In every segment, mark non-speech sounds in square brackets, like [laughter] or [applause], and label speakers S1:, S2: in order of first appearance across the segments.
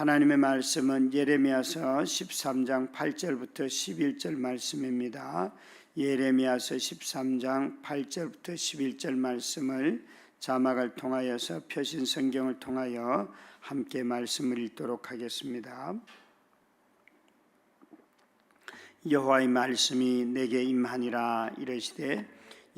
S1: 하나님의 말씀은 예레미야서 13장 8절부터 11절 말씀입니다. 예레미야서 13장 8절부터 11절 말씀을 자막을 통하여서 표신 성경을 통하여 함께 말씀을 읽도록 하겠습니다. 여호와의 말씀이 내게 임하니라 이르시되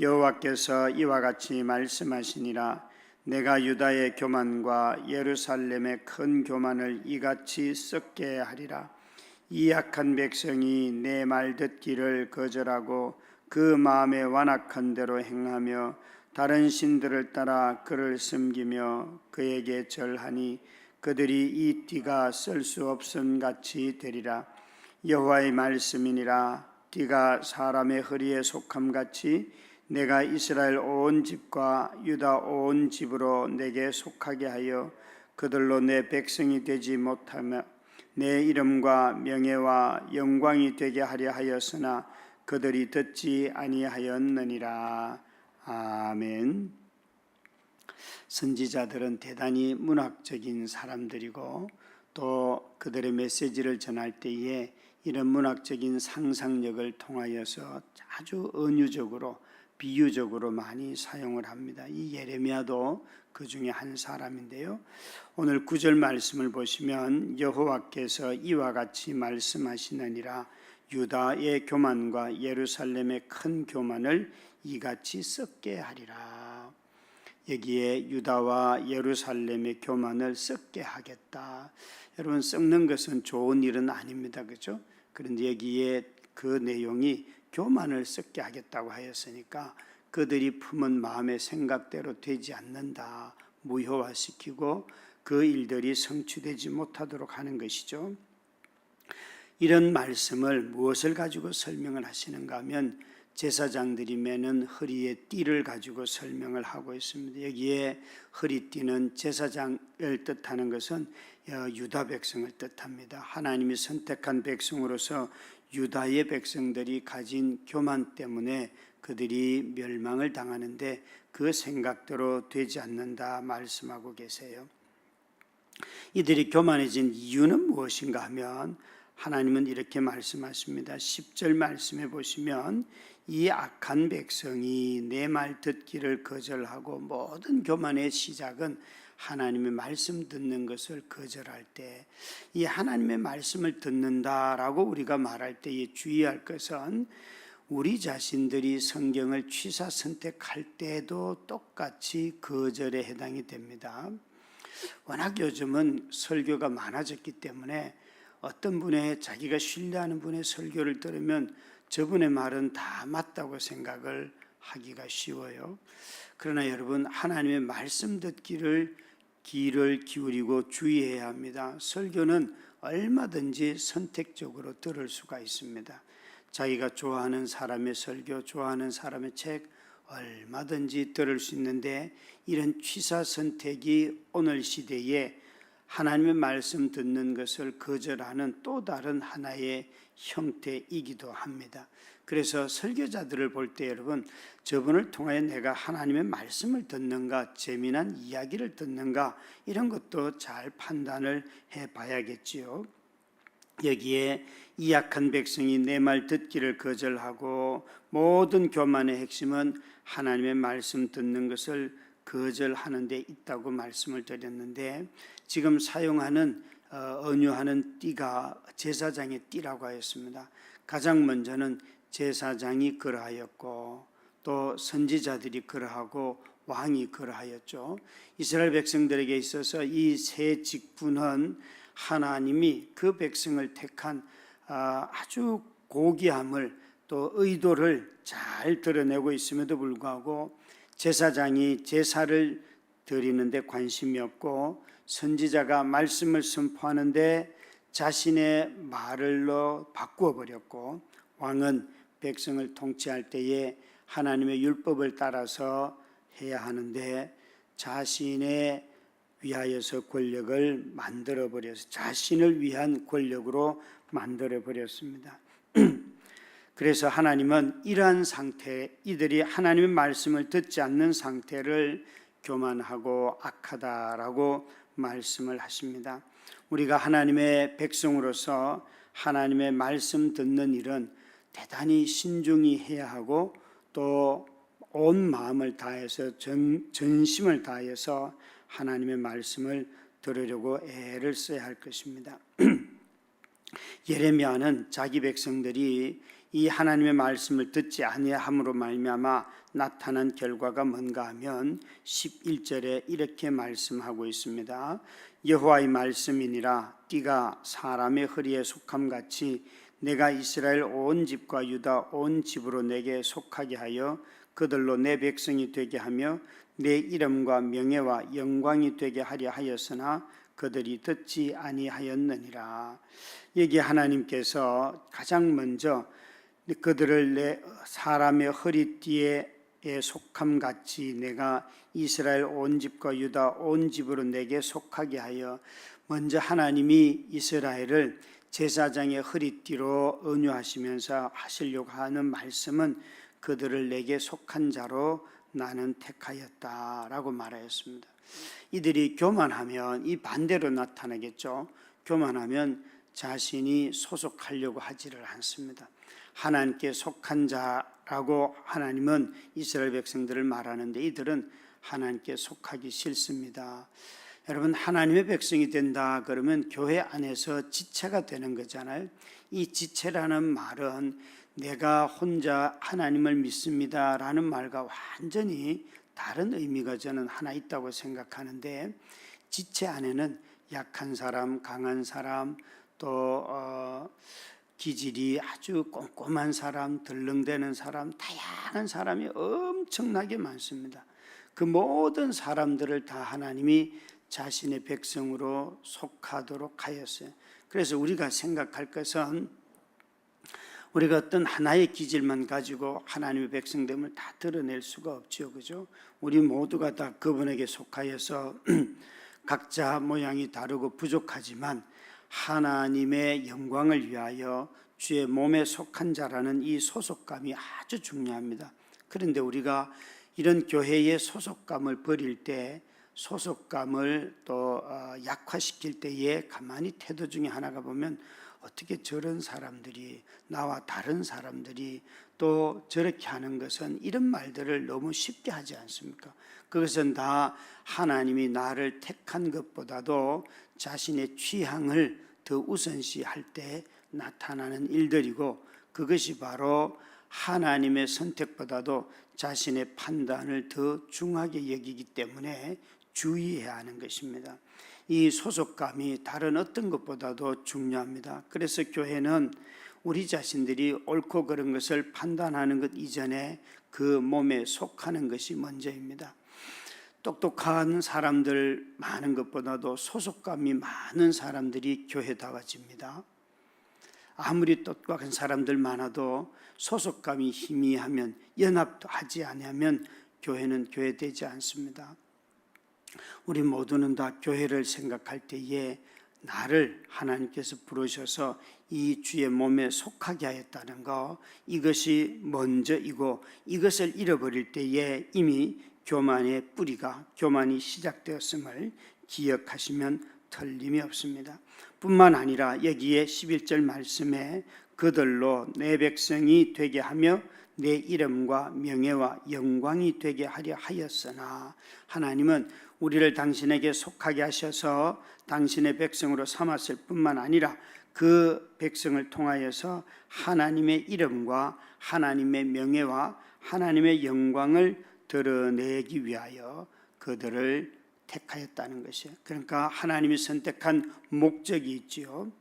S1: 여호와께서 이와 같이 말씀하시니라 내가 유다의 교만과 예루살렘의 큰 교만을 이같이 썩게 하리라. 이 약한 백성이 내 말 듣기를 거절하고 그 마음에 완악한 대로 행하며 다른 신들을 따라 그를 섬기며 그에게 절하니 그들이 이 띠가 쓸 수 없음 같이 되리라. 여호와의 말씀이니라. 띠가 사람의 허리에 속함 같이 내가 이스라엘 온 집과 유다 온 집으로 내게 속하게 하여 그들로 내 백성이 되지 못하며 내 이름과 명예와 영광이 되게 하려 하였으나 그들이 듣지 아니하였느니라 아멘. 선지자들은 대단히 문학적인 사람들이고 또 그들의 메시지를 전할 때에 이런 문학적인 상상력을 통하여서 아주 은유적으로 비유적으로 많이 사용을 합니다. 이 예레미야도 그 중에 한 사람인데요. 오늘 구절 말씀을 보시면 여호와께서 이와 같이 말씀하시느니라 유다의 교만과 예루살렘의 큰 교만을 이같이 썩게 하리라. 여기에 유다와 예루살렘의 교만을 썩게 하겠다. 여러분 썩는 것은 좋은 일은 아닙니다. 그렇죠? 그런데 여기에 그 내용이 교만을 썩게 하겠다고 하였으니까 그들이 품은 마음의 생각대로 되지 않는다. 무효화시키고 그 일들이 성취되지 못하도록 하는 것이죠. 이런 말씀을 무엇을 가지고 설명을 하시는가 하면 제사장들이 매는 허리에 띠를 가지고 설명을 하고 있습니다. 여기에 허리띠는 제사장을 뜻하는 것은 유다 백성을 뜻합니다. 하나님이 선택한 백성으로서 유다의 백성들이 가진 교만 때문에 그들이 멸망을 당하는데 그 생각대로 되지 않는다 말씀하고 계세요. 이들이 교만해진 이유는 무엇인가 하면 하나님은 이렇게 말씀하십니다. 10절 말씀해 보시면 이 악한 백성이 내 말 듣기를 거절하고 모든 교만의 시작은 하나님의 말씀 듣는 것을 거절할 때 이 하나님의 말씀을 듣는다라고 우리가 말할 때에 주의할 것은 우리 자신들이 성경을 취사 선택할 때도 똑같이 거절에 해당이 됩니다. 워낙 요즘은 설교가 많아졌기 때문에 어떤 분의 자기가 신뢰하는 분의 설교를 들으면 저분의 말은 다 맞다고 생각을 하기가 쉬워요. 그러나 여러분 하나님의 말씀 듣기를 귀를 기울이고 주의해야 합니다. 설교는 얼마든지 선택적으로 들을 수가 있습니다. 자기가 좋아하는 사람의 설교, 좋아하는 사람의 책 얼마든지 들을 수 있는데 이런 취사 선택이 오늘 시대에 하나님의 말씀 듣는 것을 거절하는 또 다른 하나의 형태이기도 합니다. 그래서 설교자들을 볼 때 여러분 저분을 통하여 내가 하나님의 말씀을 듣는가 재미난 이야기를 듣는가 이런 것도 잘 판단을 해 봐야겠지요. 여기에 이 약한 백성이 내 말 듣기를 거절하고 모든 교만의 핵심은 하나님의 말씀 듣는 것을 거절하는 데 있다고 말씀을 드렸는데 지금 사용하는 어, 언유하는 띠가 제사장의 띠라고 하였습니다. 가장 먼저는 제사장이 그러하였고 또 선지자들이 그러하고 왕이 그러하였죠. 이스라엘 백성들에게 있어서 이 세 직분은 하나님이 그 백성을 택한 아, 아주 고귀함을 또 의도를 잘 드러내고 있음에도 불구하고 제사장이 제사를 드리는데 관심이 없고 선지자가 말씀을 선포하는데 자신의 말을로 바꾸어 버렸고 왕은 백성을 통치할 때에 하나님의 율법을 따라서 해야 하는데 자신의 위하여서 권력을 만들어 버려서 자신을 위한 권력으로 만들어 버렸습니다. [clears throat] 그래서 하나님은 이러한 상태, 이들이 하나님의 말씀을 듣지 않는 상태를 교만하고 악하다라고 말씀을 하십니다. 우리가 하나님의 백성으로서 하나님의 말씀 듣는 일은 대단히 신중히 해야 하고 또 온 마음을 다해서 전, 전심을 다해서 하나님의 말씀을 들으려고 애를 써야 할 것입니다. [clears throat] 예레미야는 자기 백성들이 이 하나님의 말씀을 듣지 아니함으로 말미암아 나타난 결과가 뭔가 하면 11절에 이렇게 말씀하고 있습니다. 여호와의 말씀이니라 띠가 사람의 허리에 속함 같이 내가 이스라엘 온 집과 유다 온 집으로 내게 속하게 하여 그들로 내 백성이 되게 하며 내 이름과 명예와 영광이 되게 하려 하였으나 그들이 듣지 아니하였느니라. 여기 하나님께서 가장 먼저 그들을 내 사람의 허리띠에 속함 같이 내가 이스라엘 온 집과 유다 온 집으로 내게 속하게 하여 먼저 하나님이 이스라엘을 제사장의 허리띠로 은유하시면서 하시려고 하는 말씀은 그들을 내게 속한 자로 나는 택하였다라고 말하였습니다. 이들이 교만하면 이 반대로 나타나겠죠. 교만하면 자신이 소속하려고 하지를 않습니다. 하나님께 속한 자라고 하나님은 이스라엘 백성들을 말하는데 이들은 하나님께 속하기 싫습니다. 여러분 하나님의 백성이 된다 그러면 교회 안에서 지체가 되는 거잖아요. 이 지체라는 말은 내가 혼자 하나님을 믿습니다라는 말과 완전히 다른 의미가 저는 하나 있다고 생각하는데 지체 안에는 약한 사람, 강한 사람, 또 어, 기질이 아주 꼼꼼한 사람, 들렁대는 사람, 다양한 사람이 엄청나게 많습니다. 그 모든 사람들을 다 하나님이 자신의 백성으로 속하도록 하였어요. 그래서 우리가 생각할 것은 우리가 어떤 하나의 기질만 가지고 하나님의 백성됨을 다 드러낼 수가 없죠. 그죠? 우리 모두가 다 그분에게 속하여서 [clears throat] 각자 모양이 다르고 부족하지만 하나님의 영광을 위하여 주의 몸에 속한 자라는 이 소속감이 아주 중요합니다. 그런데 우리가 이런 교회의 소속감을 버릴 때 소속감을 또 어, 약화시킬 때에 가만히 태도 중에 하나가 보면 어떻게 저런 사람들이 나와 다른 사람들이 또 저렇게 하는 것은 이런 말들을 너무 쉽게 하지 않습니까? 그것은 다 하나님이 나를 택한 것보다도 자신의 취향을 더 우선시할 때 나타나는 일들이고 그것이 바로 하나님의 선택보다도 자신의 판단을 더 중하게 여기기 때문에 주의해야 하는 것입니다. 이 소속감이 다른 어떤 것보다도 중요합니다. 그래서 교회는 우리 자신들이 옳고 그른 것을 판단하는 것 이전에 그 몸에 속하는 것이 먼저입니다. 똑똑한 사람들 많은 것보다도 소속감이 많은 사람들이 교회다워집니다. 아무리 똑똑한 사람들 많아도 소속감이 희미하면 연합도 하지 않으면 교회는 교회되지 않습니다. 우리 모두는 다 교회를 생각할 때에 나를 하나님께서 부르셔서 이 주의 몸에 속하게 하였다는 거 이것이 먼저이고 이것을 잃어버릴 때에 이미 교만의 뿌리가 교만이 시작되었음을 기억하시면 틀림이 없습니다. 뿐만 아니라 여기에 11절 말씀에 그들로 내 백성이 되게 하며 내 이름과 명예와 영광이 되게 하려 하였으나 하나님은 우리를 당신에게 속하게 하셔서 당신의 백성으로 삼았을 뿐만 아니라 그 백성을 통하여서 하나님의 이름과 하나님의 명예와 하나님의 영광을 드러내기 위하여 그들을 택하였다는 것이에요. 그러니까 하나님이 선택한 목적이 있지요.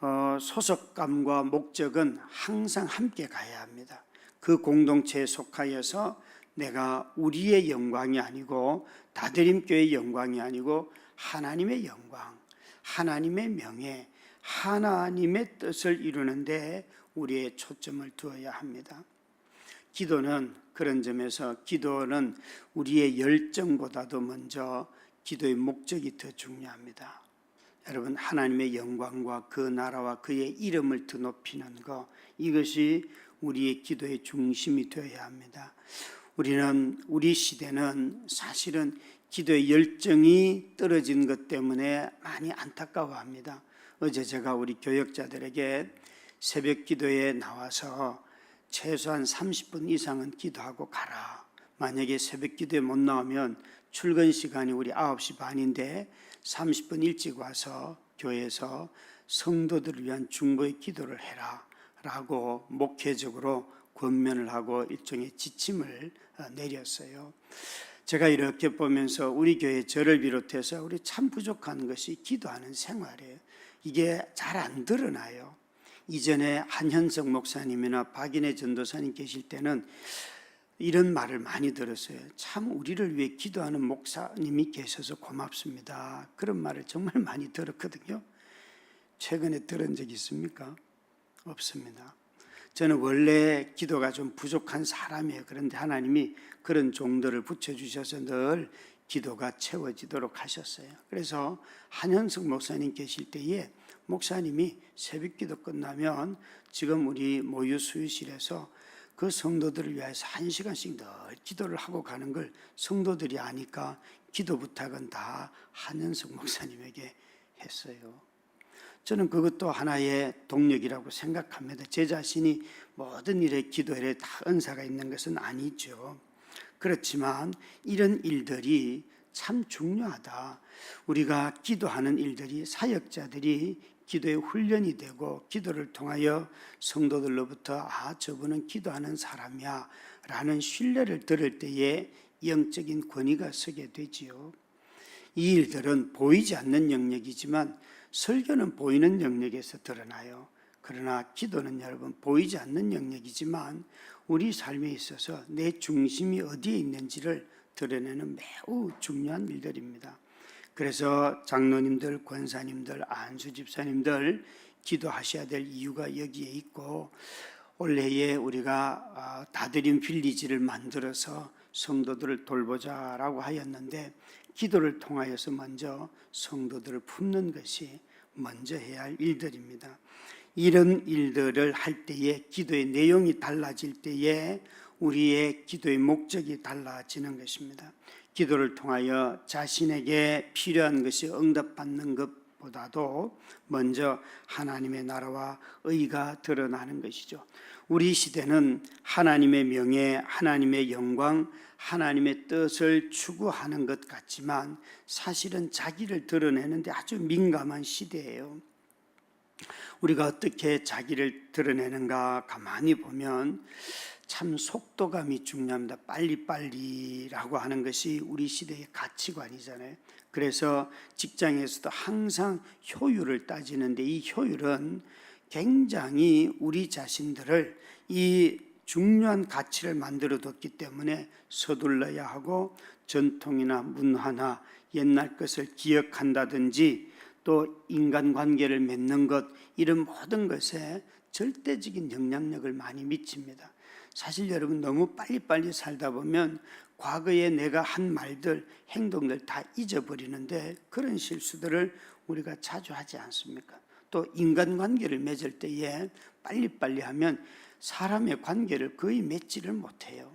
S1: 어, 소속감과 목적은 항상 함께 가야 합니다. 그 공동체에 속하여서 내가 우리의 영광이 아니고 다드림교의 영광이 아니고 하나님의 영광, 하나님의 명예, 하나님의 뜻을 이루는데 우리의 초점을 두어야 합니다. 기도는 그런 점에서 기도는 우리의 열정보다도 먼저 기도의 목적이 더 중요합니다. 여러분 하나님의 영광과 그 나라와 그의 이름을 더 높이는 것 이것이 우리의 기도의 중심이 되어야 합니다. 우리는 우리 시대는 사실은 기도의 열정이 떨어진 것 때문에 많이 안타까워합니다. 어제 제가 우리 교역자들에게 새벽 기도에 나와서 최소한 30분 이상은 기도하고 가라. 만약에 새벽 기도에 못 나오면 출근 시간이 우리 9시 반인데 30분 일찍 와서 교회에서 성도들을 위한 중보의 기도를 해라. 라고 목회적으로 권면을 하고 일종의 지침을 어, 내렸어요. 제가 이렇게 보면서 우리 교회 저를 비롯해서 우리 참 부족한 것이 기도하는 생활이에요. 이게 잘 안 드러나요. 이전에 한현석 목사님이나 박인혜 전도사님 계실 때는 이런 말을 많이 들었어요. 참 우리를 위해 기도하는 목사님이 계셔서 고맙습니다. 그런 말을 정말 많이 들었거든요. 최근에 들은 적 있습니까? 없습니다. 저는 원래 기도가 좀 부족한 사람이에요. 그런데 하나님이 그런 종들을 붙여주셔서 늘 기도가 채워지도록 하셨어요. 그래서 한현석 목사님 계실 때에 목사님이 새벽 기도 끝나면 지금 우리 모유 수유실에서 그 성도들을 위해서 한 시간씩 늘 기도를 하고 가는 걸 성도들이 아니까 기도 부탁은 다 한현석 목사님에게 했어요. 저는 그것도 하나의 동력이라고 생각합니다. 제 자신이 모든 일에 기도에 다 은사가 있는 것은 아니죠. 그렇지만 이런 일들이 참 중요하다. 우리가 기도하는 일들이 사역자들이 기도의 훈련이 되고 기도를 통하여 성도들로부터 아 저분은 기도하는 사람이야 라는 신뢰를 들을 때에 영적인 권위가 서게 되지요. 이 일들은 보이지 않는 영역이지만 설교는 보이는 영역에서 드러나요. 그러나 기도는 여러분 보이지 않는 영역이지만 우리 삶에 있어서 내 중심이 어디에 있는지를 드러내는 매우 중요한 일들입니다. 그래서 장로님들, 권사님들, 안수 집사님들 기도하셔야 될 이유가 여기에 있고 올해에 우리가 아, 다드림 빌리지를 만들어서 성도들을 돌보자라고 하였는데 기도를 통하여서 먼저 성도들을 품는 것이 먼저 해야 할 일들입니다. 이런 일들을 할 때에 기도의 내용이 달라질 때에 우리의 기도의 목적이 달라지는 것입니다. 기도를 통하여 자신에게 필요한 것이 응답받는 것보다도 먼저 하나님의 나라와 의가 드러나는 것이죠. 우리 시대는 하나님의 명예, 하나님의 영광, 하나님의 뜻을 추구하는 것 같지만 사실은 자기를 드러내는데 아주 민감한 시대예요. 우리가 어떻게 자기를 드러내는가 가만히 보면 참 속도감이 중요합니다. 빨리빨리라고 하는 것이 우리 시대의 가치관이잖아요. 그래서 직장에서도 항상 효율을 따지는데 이 효율은 굉장히 우리 자신들을 이 중요한 가치를 만들어 뒀기 때문에 서둘러야 하고 전통이나 문화나 옛날 것을 기억한다든지 또 인간관계를 맺는 것 이런 모든 것에 절대적인 영향력을 많이 미칩니다. 사실 여러분 너무 빨리빨리 살다 보면 과거에 내가 한 말들, 행동들 다 잊어버리는데 그런 실수들을 우리가 자주 하지 않습니까? 또 인간관계를 맺을 때에 빨리빨리 하면 사람의 관계를 거의 맺지를 못해요.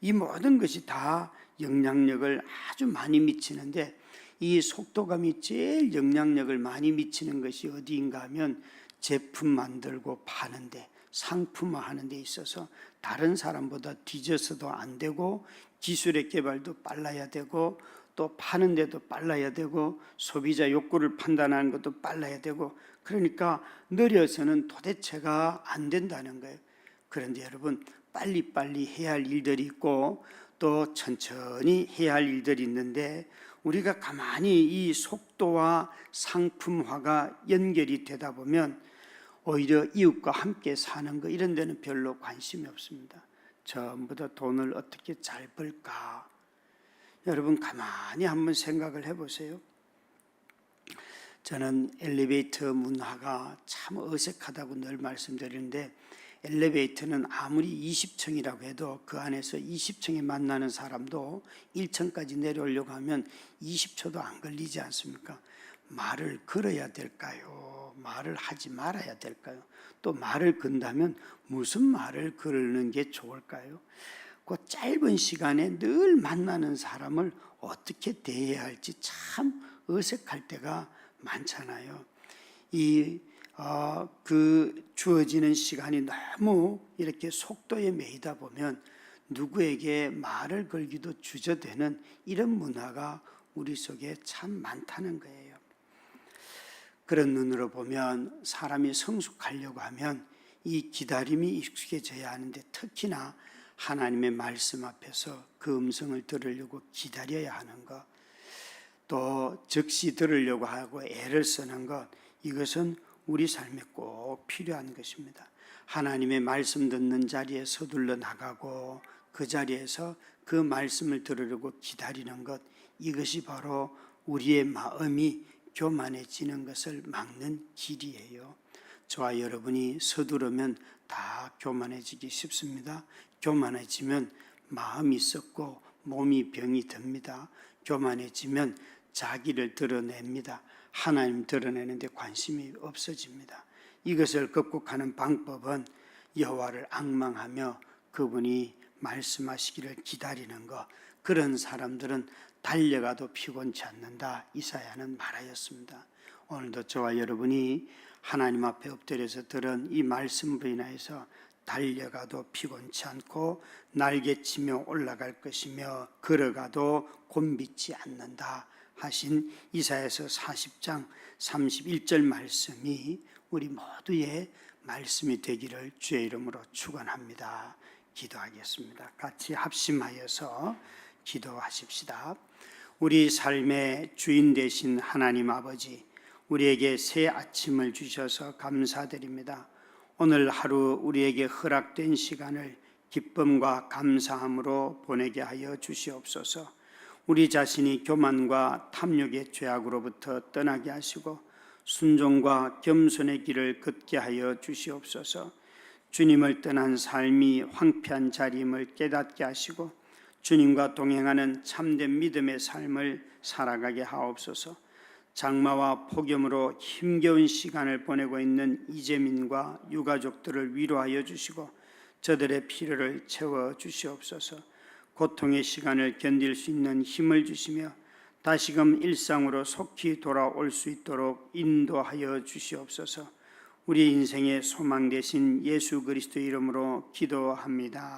S1: 이 모든 것이 다 영향력을 아주 많이 미치는데 이 속도감이 제일 영향력을 많이 미치는 것이 어디인가 하면 제품 만들고 파는데 상품화 하는 데 있어서 다른 사람보다 뒤져서도 안 되고 기술의 개발도 빨라야 되고 또 파는 데도 빨라야 되고 소비자 욕구를 판단하는 것도 빨라야 되고 그러니까 느려서는 도대체가 안 된다는 거예요. 그런데 여러분 빨리빨리 해야 할 일들이 있고 또 천천히 해야 할 일들이 있는데 우리가 가만히 이 속도와 상품화가 연결이 되다 보면 오히려 이웃과 함께 사는 거 이런 데는 별로 관심이 없습니다. 전부 다 돈을 어떻게 잘 벌까? 여러분 가만히 한번 생각을 해보세요. 저는 엘리베이터 문화가 참 어색하다고 늘 말씀드리는데 엘리베이터는 아무리 20층이라고 해도 그 안에서 20층에 만나는 사람도 1층까지 내려오려고 하면 20초도 안 걸리지 않습니까? 말을 걸어야 될까요? 말을 하지 말아야 될까요? 또 말을 건다면 무슨 말을 걸는 게 좋을까요? 그 짧은 시간에 늘 만나는 사람을 어떻게 대해야 할지 참 어색할 때가 많잖아요. 이, 어, 그 주어지는 시간이 너무 이렇게 속도에 매이다 보면 누구에게 말을 걸기도 주저되는 이런 문화가 우리 속에 참 많다는 거예요. 그런 눈으로 보면 사람이 성숙하려고 하면 이 기다림이 익숙해져야 하는데 특히나 하나님의 말씀 앞에서 그 음성을 들으려고 기다려야 하는 것, 또 즉시 들으려고 하고 애를 쓰는 것, 이것은 우리 삶에 꼭 필요한 것입니다. 하나님의 말씀 듣는 자리에 서둘러 나가고 그 자리에서 그 말씀을 들으려고 기다리는 것, 이것이 바로 우리의 마음이 교만해지는 것을 막는 길이에요. 저와 여러분이 서두르면 다 교만해지기 쉽습니다. 교만해지면 마음이 썩고 몸이 병이 듭니다. 교만해지면 자기를 드러냅니다. 하나님 드러내는데 관심이 없어집니다. 이것을 극복하는 방법은 여호와를 악망하며 그분이 말씀하시기를 기다리는 것. 그런 사람들은 달려가도 피곤치 않는다. 이사야는 말하였습니다. 오늘도 저와 여러분이 하나님 앞에 엎드려서 들은 이 말씀으로 인하여서 달려가도 피곤치 않고 날개치며 올라갈 것이며 걸어가도 곤비지 않는다 하신 이사야서 40장 31절 말씀이 우리 모두의 말씀이 되기를 주의 이름으로 축원합니다. 기도하겠습니다. 같이 합심하여서 기도하십시다. 우리 삶의 주인 되신 하나님 아버지 우리에게 새 아침을 주셔서 감사드립니다. 오늘 하루 우리에게 허락된 시간을 기쁨과 감사함으로 보내게 하여 주시옵소서. 우리 자신이 교만과 탐욕의 죄악으로부터 떠나게 하시고 순종과 겸손의 길을 걷게 하여 주시옵소서. 주님을 떠난 삶이 황폐한 자리임을 깨닫게 하시고 주님과 동행하는 참된 믿음의 삶을 살아가게 하옵소서. 장마와 폭염으로 힘겨운 시간을 보내고 있는 이재민과 유가족들을 위로하여 주시고 저들의 필요를 채워 주시옵소서. 고통의 시간을 견딜 수 있는 힘을 주시며 다시금 일상으로 속히 돌아올 수 있도록 인도하여 주시옵소서. 우리 인생의 소망 되신 예수 그리스도 이름으로 기도합니다.